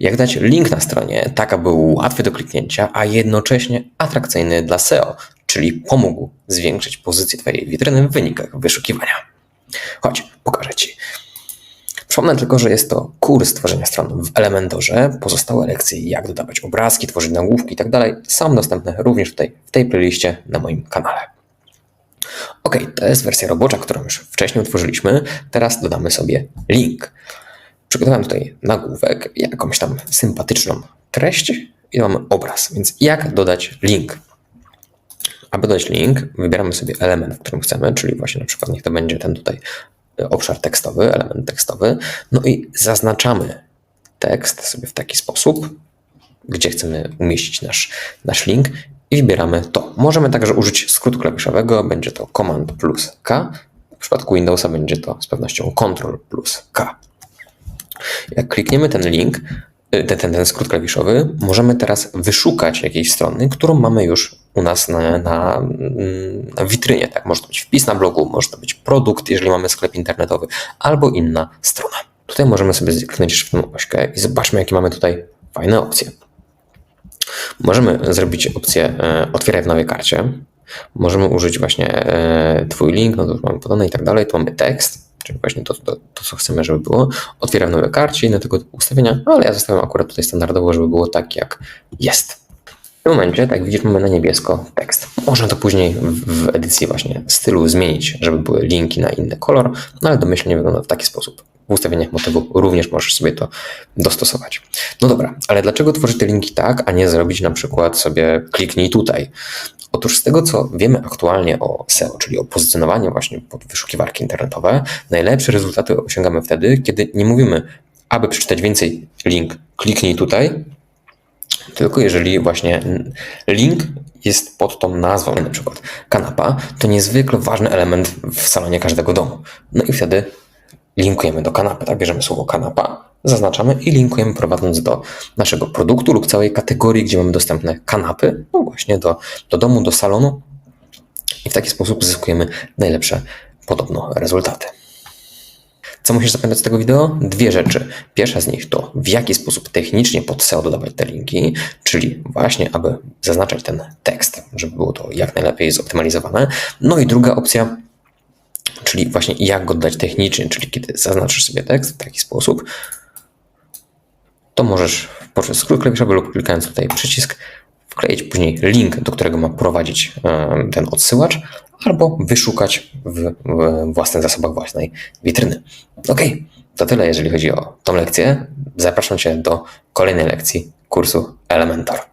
jak dać link na stronie, tak aby był łatwy do kliknięcia, a jednocześnie atrakcyjny dla SEO, czyli pomógł zwiększyć pozycję Twojej witryny w wynikach wyszukiwania. Chodź, pokażę Ci. Przypomnę tylko, że jest to kurs tworzenia stron w Elementorze. Pozostałe lekcje, jak dodawać obrazki, tworzyć nagłówki itd. są dostępne również tutaj w tej playliście na moim kanale. Ok, to jest wersja robocza, którą już wcześniej utworzyliśmy. Teraz dodamy sobie link. Przygotowałem tutaj nagłówek, jakąś tam sympatyczną treść i mamy obraz. Więc jak dodać link? Aby dodać link, wybieramy sobie element, którym chcemy, czyli właśnie na przykład niech to będzie ten tutaj obszar tekstowy, element tekstowy. No i zaznaczamy tekst sobie w taki sposób, gdzie chcemy umieścić nasz, nasz link i wybieramy to. Możemy także użyć skrótu klawiszowego, będzie to Command plus K. W przypadku Windowsa będzie to z pewnością Ctrl plus K. Jak klikniemy ten link, y, ten, ten, ten skrót klawiszowy, możemy teraz wyszukać jakiejś strony, którą mamy już u nas na, na, mm, na witrynie. Tak? Może to być wpis na blogu, może to być produkt, jeżeli mamy sklep internetowy, albo inna strona. Tutaj możemy sobie kliknąć w tą ośkę i zobaczmy, jakie mamy tutaj fajne opcje. Możemy zrobić opcję e, otwieraj w nowej karcie. Możemy użyć właśnie e, Twój link, no to już mamy podane i tak dalej. Tu mamy tekst, czyli właśnie to, to, to co chcemy, żeby było. Otwieraj w nowej karcie, inne tego typu ustawienia, ale ja zostawiam akurat tutaj standardowo, żeby było tak, jak jest. W tym momencie, tak widzisz, mamy na niebiesko tekst. Można to później w edycji właśnie stylu zmienić, żeby były linki na inny kolor, no ale domyślnie wygląda w taki sposób. W ustawieniach motywu również możesz sobie to dostosować. No dobra, ale dlaczego tworzyć te linki tak, a nie zrobić na przykład sobie kliknij tutaj? Otóż z tego, co wiemy aktualnie o SEO, czyli o pozycjonowaniu właśnie pod wyszukiwarki internetowe, najlepsze rezultaty osiągamy wtedy, kiedy nie mówimy, aby przeczytać więcej link, kliknij tutaj, tylko jeżeli właśnie link jest pod tą nazwą, na przykład kanapa, to niezwykle ważny element w salonie każdego domu. No i wtedy linkujemy do kanapy, tak? Bierzemy słowo kanapa, zaznaczamy i linkujemy prowadząc do naszego produktu lub całej kategorii, gdzie mamy dostępne kanapy, no właśnie do, do domu, do salonu i w taki sposób zyskujemy najlepsze podobno rezultaty. Co musisz zapamiętać z tego wideo? Dwie rzeczy. Pierwsza z nich to w jaki sposób technicznie pod SEO dodawać te linki, czyli właśnie aby zaznaczać ten tekst, żeby było to jak najlepiej zoptymalizowane. No i druga opcja, czyli właśnie jak go dodać technicznie, czyli kiedy zaznaczysz sobie tekst w taki sposób, to możesz poprzez skrót klawiszowy lub klikając tutaj przycisk wkleić później link, do którego ma prowadzić ten odsyłacz, albo wyszukać w własnych zasobach własnej witryny. Ok, to tyle jeżeli chodzi o tą lekcję. Zapraszam Cię do kolejnej lekcji kursu Elementor.